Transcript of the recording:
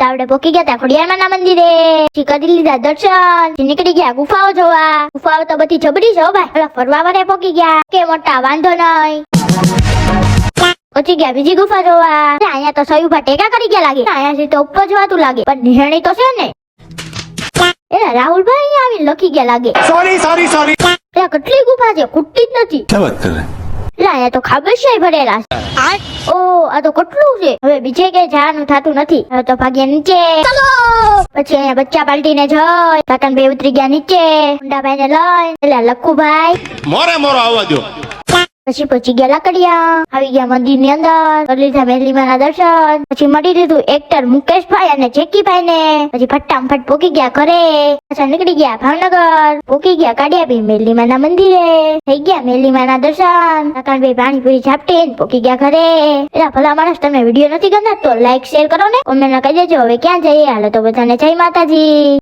તો આપણે પોકી ગયા ખોડિયાર માના મંદિરે. કરી લીધા દર્શન. નીકળી ગયા ગુફાઓ જોવા. ગુફાઓ તો બધી જબરી છે ભાઈ. ફરવા માટે પોકી ગયા. કે મોટા વાંધો નહીં પછી ગયા બીજી ગુફા જોવા. અહીંયા તો સયુભા ટેકા કરી ગયા લાગે. અહીંયાથી તો ઉપર જવાતું લાગે. પણ નિહણી તો છે ને. એ રાહુલભાઈ અહીંયા આવીને લખી ગયા લાગે. સોરી સોરી સોરી કેટલી ગુફા છે? ખૂટતી જ નથી. ના એ તો ખાબોચિયા ભરેલા છે. ઓ આ તો કટલું છે. હવે બીજે કે જવાનું થતું નથી. હવે તો ભાગ્ય નીચે. ચલો! પછી અહીંયા બચ્ચા પાલટીને જઈ. કાકાન ભાઈ ઉતરી ગયા નીચે. મુંડા ભાઈને લઈ. એટલે લખુભાઈ. મોરે મોરો આવવા દો પછી પહોંચી ગયા લાકડિયા. આવી ગયા મંદિરની અંદર. કરી લીધા મેલીમા ના દર્શન. પછી મળી લીધું એક્ટર મુકેશભાઈ અને જેકીભાઈ ને પછી ફટાફટ પોકી ગયા ઘરે. પાછા નીકળી ગયા ભાવનગર. પોકી ગયા કાડિયાબી મેલીમા ના મંદિરે. થઈ ગયા મેલીમા ના દર્શન. કાકણભાઈ પાણીપુરી ઝાપટી પોકી ગયા ઘરે. એટલે ભલા માણસ, તમને વીડિયો નથી ગમતા તો લાઈક શેર કરો ને. કોમેન્ટમાં કહી દેજો. હવે ક્યાં જઈએ? હાલો તો બધાને જય માતાજી.